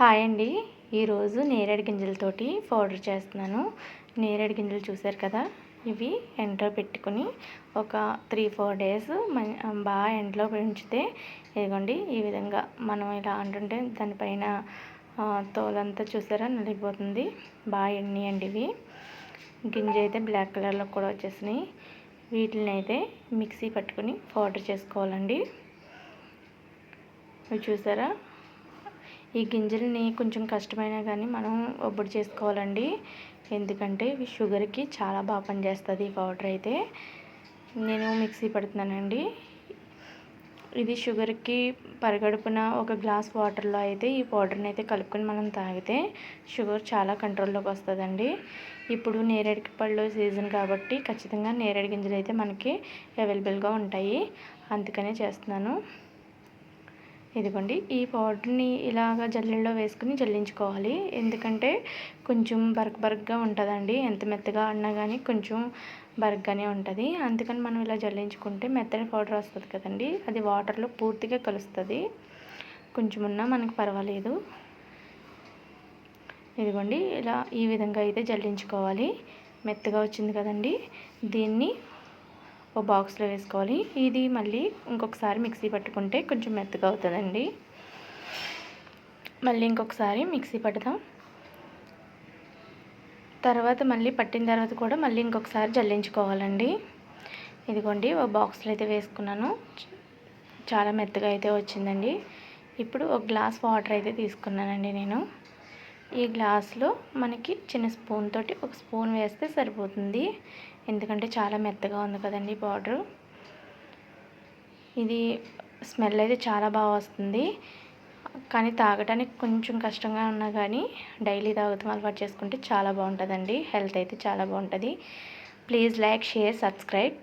Hi అండి. ఈరోజు నేరేడు గింజలతోటి పౌడర్ చేస్తున్నాను. నేరేడు గింజలు చూసారు కదా? ఇవి ఎండలో పెట్టుకుని ఒక త్రీ ఫోర్ డేస్ బాగా ఎండలో ఉంచితే ఇదిగోండి ఈ విధంగా మనం ఇలా అంటుంటే దానిపైన తోలంతా చూసారా? నలిగిపోతుంది. బాగా ఎండియండి ఇవి. గింజ అయితే బ్లాక్ కలర్లో కూడా వచ్చేసినాయి. వీటిని అయితే మిక్సీ పట్టుకుని పౌడర్ చేసుకోవాలండి. ఇవి చూసారా? ఈ గింజల్ని కొంచెం కష్టమైనా కానీ మనం ఒబ్బడి చేసుకోవాలండి. ఎందుకంటే ఇవి షుగర్కి చాలా బాగా పనిచేస్తుంది ఈ పౌడర్ అయితే. నేను మిక్సీ పెడుతున్నానండి. ఇది షుగర్కి పరిగడుపున ఒక గ్లాస్ వాటర్లో అయితే ఈ పౌడర్ని అయితే కలుపుకొని మనం తాగితే షుగర్ చాలా కంట్రోల్లోకి వస్తుందండి. ఇప్పుడు నేరేడు పళ్ళు సీజన్ కాబట్టి ఖచ్చితంగా నేరేడు గింజలు అయితే మనకి అవైలబుల్గా ఉంటాయి. అందుకనే చేస్తున్నాను. ఇదిగోండి ఈ పౌడర్ని ఇలాగ జల్లెల్లో వేసుకుని జల్లించుకోవాలి. ఎందుకంటే కొంచెం బరక్ బరక్గా ఉంటుందండి. ఎంత మెత్తగా అన్నా కానీ కొంచెం బరగ్గానే ఉంటుంది. అందుకని మనం ఇలా జల్లించుకుంటే మెత్తని పౌడర్ వస్తుంది కదండి. అది వాటర్లో పూర్తిగా కలుస్తుంది. కొంచెం ఉన్నా మనకు పర్వాలేదు. ఇదిగోండి ఇలా ఈ విధంగా అయితే జల్లించుకోవాలి. మెత్తగా వచ్చింది కదండి. దీన్ని ఒక బాక్స్లో వేసుకోవాలి. ఇది మళ్ళీ ఇంకొకసారి మిక్సీ పట్టుకుంటే కొంచెం మెత్తగా అవుతుందండి. మళ్ళీ ఇంకొకసారి మిక్సీ పడదాం తర్వాత మళ్ళీ పట్టిన తర్వాత కూడా మళ్ళీ ఇంకొకసారి జల్లించుకోవాలండి. ఇదిగోండి ఒక బాక్స్లో అయితే వేసుకున్నాను. చాలా మెత్తగా అయితే వచ్చిందండి. ఇప్పుడు ఒక గ్లాస్ వాటర్ అయితే తీసుకున్నానండి నేను. ఈ గ్లాస్లో మనకి చిన్న స్పూన్ తోటి ఒక స్పూన్ వేస్తే సరిపోతుంది. ఎందుకంటే చాలా మెత్తగా ఉంది కదండి బార్డరు. ఇది స్మెల్ అయితే చాలా బాగా వస్తుంది. కానీ తాగడానికి కొంచెం కష్టంగా ఉన్నా కానీ డైలీ తాగుతాం అలవాటు చేసుకుంటే చాలా బాగుంటుందండి. హెల్త్ అయితే చాలా బాగుంటుంది. Please like share subscribe.